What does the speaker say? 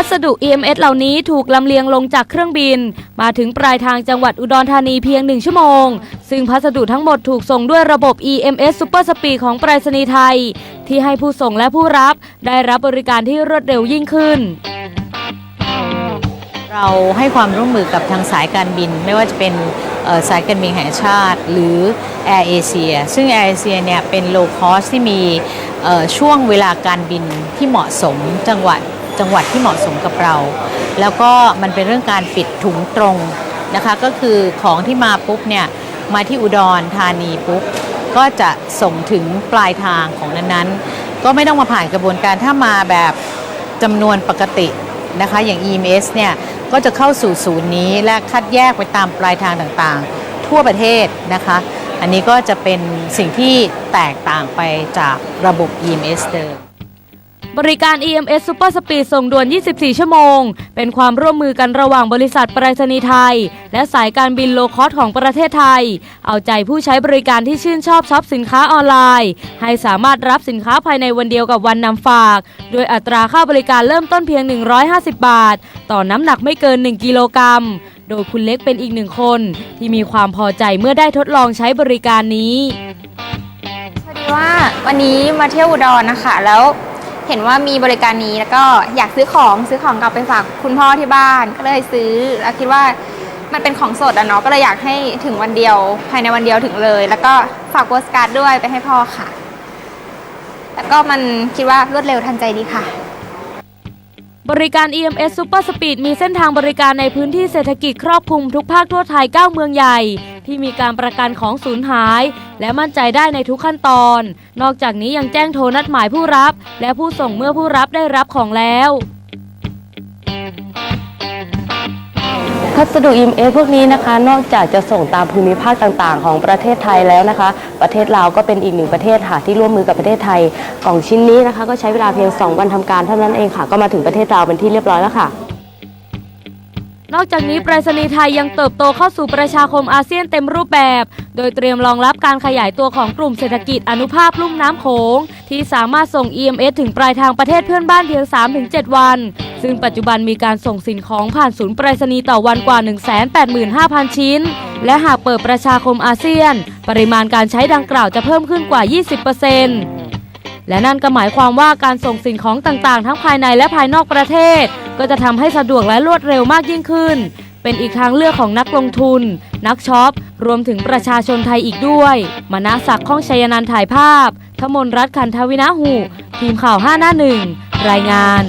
พัสดุ EMS เหล่านี้ถูกลำเลียงลงจากเครื่องบิน มาถึงปลายทางจังหวัดอุดรธานีเพียง1ชั่วโมง ซึ่งพัสดุทั้งหมดถูกส่งด้วยระบบ EMS Super Speed ของไปรษณีย์ไทย ที่ให้ผู้ส่งและผู้รับได้รับบริการที่รวดเร็วยิ่งขึ้น เราให้ความร่วมมือกับทางสายการบิน ไม่ว่าจะเป็นเอ่อสายการบินแห่งชาติหรือ Air Asia ซึ่ง Air Asia เนี่ยเป็น low cost ที่มีเอ่อช่วงเวลาการบินที่เหมาะสมจังหวัด จังหวัดที่เหมาะสมกับเรา แล้วก็มันเป็นเรื่องการปิดถุงตรงนะคะก็คือของที่มาปุ๊บเนี่ยมาที่อุดรธานีปุ๊บก็จะส่งถึงปลายทางของนั้นๆ ก็ไม่ต้องมาผ่านกระบวนการถ้ามาแบบจำนวนปกตินะคะอย่าง EMS เนี่ยก็จะเข้าสู่ศูนย์นี้และคัดแยกไปตามปลายทางต่างๆ ทั่วประเทศนะคะ อันนี้ก็จะเป็นสิ่งที่แตกต่างไปจากระบบ EMS เดิม บริการ EMS Super Speed ส่งด่วน 24 ชั่วโมง เป็นความร่วมมือกันระหว่างบริษัทไปรษณีย์ไทย และสายการบินโลคอสของประเทศไทย เอาใจผู้ใช้บริการที่ชื่นชอบช็อปสินค้าออนไลน์ ให้สามารถรับสินค้าภายในวันเดียวกับวันนำฝาก โดยอัตราค่าบริการเริ่มต้นเพียง 150 บาท ต่อน้ำหนักไม่เกิน 1 กิโลกรัม โดยคุณเล็กเป็นอีกหนึ่งคน ที่มีความพอใจเมื่อได้ทดลองใช้บริการนี้ พอดีว่าวันนี้มาเที่ยวอุดรนะคะแล้ว เห็นว่ามีบริการนี้แล้วก็อยากซื้อของซื้อของกลับไปฝากคุณพ่อที่บ้าน ก็เลยซื้อแล้วคิดว่ามันเป็นของสดอะเนาะก็เลยอยากให้ถึงวันเดียว ภายในวันเดียวถึงเลย แล้วก็ฝากโปสการ์ดด้วยไปให้พ่อค่ะ แล้วก็มันคิดว่ารวดเร็วทันใจดีค่ะ บริการ EMS Super Speed มีเส้นทางบริการในพื้นที่เศรษฐกิจครอบคลุมทุกภาคทั่วไทย 9 เมืองใหญ่ ที่มีการประกันของสูญหาย และมั่นใจได้ในทุกขั้นตอน นอกจากนี้ยังแจ้งโทรนัดหมายผู้รับ และผู้ส่งเมื่อผู้รับได้รับของแล้ว พัสดุ EMS พวกนี้นะคะ นอกจากจะส่งตามภูมิภาคต่างๆ ของประเทศไทยแล้วนะคะ ประเทศลาวก็เป็นอีกหนึ่งประเทศค่ะที่ร่วมมือกับประเทศไทย กล่องชิ้นนี้นะคะ ก็ใช้เวลาเพียง 2 วันทำการเท่านั้นเองค่ะ ก็มาถึงประเทศลาวเป็นที่เรียบร้อยแล้วค่ะ นอกจากนี้ไปรษณีย์ไทยยังเติบโตเข้าสู่ประชาคมอาเซียนเต็มรูปแบบ โดยเตรียมรองรับการขยายตัวของกลุ่มเศรษฐกิจอนุภาคลุ่มน้ำโขง ที่สามารถส่ง EMS ถึงปลายทางประเทศเพื่อนบ้านเพียง 3-7 วัน ซึ่งปัจจุบันมีการส่งสินของผ่านศูนย์ไปรษณีย์ต่อวันกว่า 185,000 ชิ้น และหากเปิดประชาคมอาเซียน ปริมาณการใช้ดังกล่าวจะเพิ่มขึ้นกว่า 20% และนั่นก็หมายความว่าการส่งสิ่งของต่างๆ ทั้งภายในและภายนอกประเทศ ก็จะทำให้สะดวกและรวดเร็วมากยิ่งขึ้น เป็นอีกทางเลือกของนักลงทุน นักช็อป รวมถึงประชาชนไทยอีกด้วยมณศักดิ์ข้องชัยนันท์ถ่ายภาพ ทมนรัตน์คันทวินะหู ทีมข่าว 5 หน้าหนึ่งรายงาน